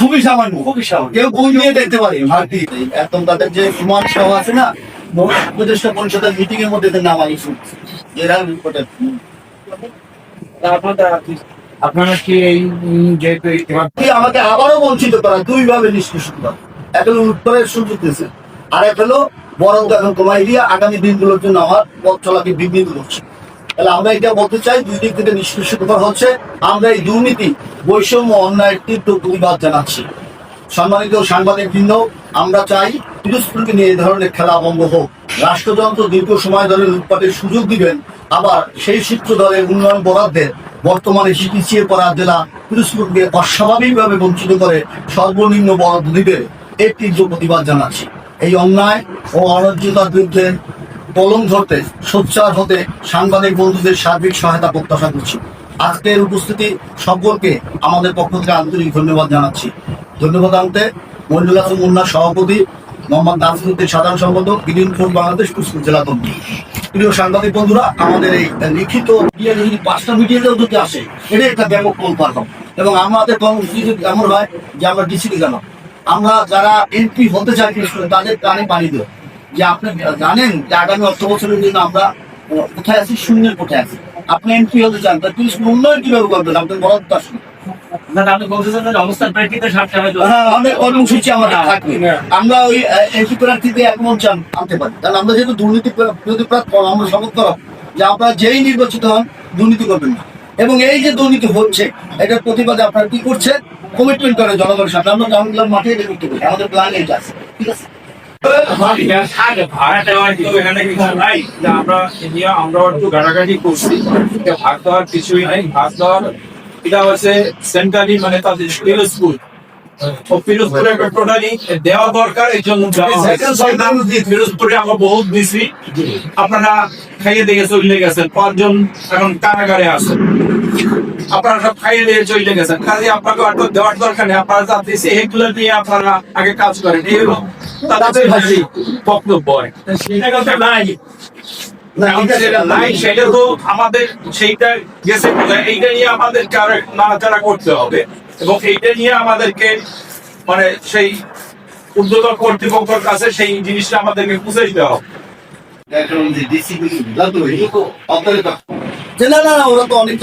খুবই সামান্য। খুবই সামান্য। কেউ বই নিয়ে দেখতে পারে ভারতী একদম তাদের যে কুমার সহ আছে না উপদেষ্টা পরিষদের মিটিং এর মধ্যে নাম আমি শুনছি এরা রিপোর্টার আপনারা কি এই যেহেতু আমাকে আবারও বঞ্চিত করা দুই ভাবে নিষ্কৃষ্ট করা এক হলো উত্তরের সুযোগ দিয়েছে আর এক হলো বরং এখন কমাই দিয়ে আগামী দিনগুলোর জন্য আমার পথ চলাকে বিঘ্নিত করছে। তাহলে আমরা এটা বলতে চাই, দুই দিক থেকে নিষ্কৃষ্ট করা হচ্ছে, আমরা এই দুর্নীতি, বৈষম্য অন্যায়ের তীব্র প্রতিবাদ জানাচ্ছি। সম্মানিত সাংবাদিক বৃন্দ, আমরা চাই পিরোজপুরকে নিয়ে এই ধরনের খেলা বন্ধ হোক। রাষ্ট্রযন্ত্র দীর্ঘ সময় ধরে লুটপাটের সুযোগ দিবেন, আবার সেই সূত্র ধরে উন্নয়ন বরাদ্দের বর্তমানে পিছিয়ে পড়া জেলা পিরোজপুরকে অস্বাভাবিকভাবে বঞ্চিত করে সর্বনিম্ন বরাদ্দ দিবে, এর তীব্র প্রতিবাদ জানাচ্ছি। এই অন্যায় ও অরাজ্যতার বিরুদ্ধে কলম ধরতে, সোচ্চার হতে সাংবাদিক বন্ধুদের সার্বিক সহায়তা প্রত্যাশা করছি। আজকের উপস্থিতি সকলকে আমাদের পক্ষ থেকে আন্তরিক ধন্যবাদ জানাচ্ছি। ধন্যবাদ আনতে হাসান মুন্না সভাপতি মোহাম্মদ নাসিরুদ্দিন সাধারণ সম্পাদক গ্রিন বাংলাদেশ কুচপুর জেলা কমিটি প্রিয় সাংবাদিক বন্ধুরা, আমাদের এই লিখিত যদি পাঁচটা মিডিয়াতেও যদি আসে এটা একটা ব্যাপক কল্পার এবং আমাদের কর্মসূচি যদি এমন হয় যে আমরা ডিসিকে জানাব আমরা যারা এমপি হতে চাই, তাদের কানে পানি দেব। যে আপনি জানেন যে আগামী অর্থ বছরের জন্য আমরা কোথায় আছি? শূন্যের কোথায় আছি? আপনি এমপি হতে চান তা তিনি উন্নয়ন কীভাবে করবেন আপনার বরাদ্দ আসুন হ্যাঁ অনেক কর্মসূচি আমাদের থাকবে। আমরা ওই এমপি প্রার্থীতে একমত চান আনতে পারি। কারণ আমরা যেহেতু দুর্নীতি বিরোধী প্ল্যাটফর্ম আমরা শপথ যে আপনারা যেই নির্বাচিত হন দুর্নীতি করবেন না। এবং এই যে দুর্নীতি হচ্ছে এটার প্রতিবাদে আপনারা কি করছেন? কমিটমেন্ট করে জনগণের সাথে আমরা মাঠে এটা করতে পারি। আমাদের প্ল্যান এইটা আছে। ঠিক আছে? আমরা ইন্ডিয়া আমরা একটু ঘাটাঘাটি করছি ভাগ দেওয়ার কিছুই নাই ভাগ দেওয়ার এটা হচ্ছে সেন্টারি মানে তাদের পিরোজপুর ও পিরোজপুরে টোটালি দেওয়া দরকার এই জন্য দেওয়া আমরা বহুত দিছি। আপনারা খাইয়ে দিয়ে চলে গেছেন পাঁচজন এখন কারাগারে আছেন। আপনারা সব খাইয়ে দিয়ে চলে গেছেন। কাজে আপনাকে দেওয়ার দরকার নেই। আপনারা যা দিয়েছে এগুলো দিয়ে আপনারা আগে কাজ করেন। এই হলো তাদের ভাষী বক্তব্য। সেটা কথা নাই। সেটা তো আমাদের সেইটা গেছে এইটা নিয়ে আমাদেরকে আরও নাড়াচাড়া করতে হবে। এবং এইটা নিয়ে আমাদেরকে মানে সেই উদ্যোগ কর্তৃপক্ষের কাছে সেই জিনিসটা আমাদেরকে বুঝে দিতে হবে না না ওরা তো অনেক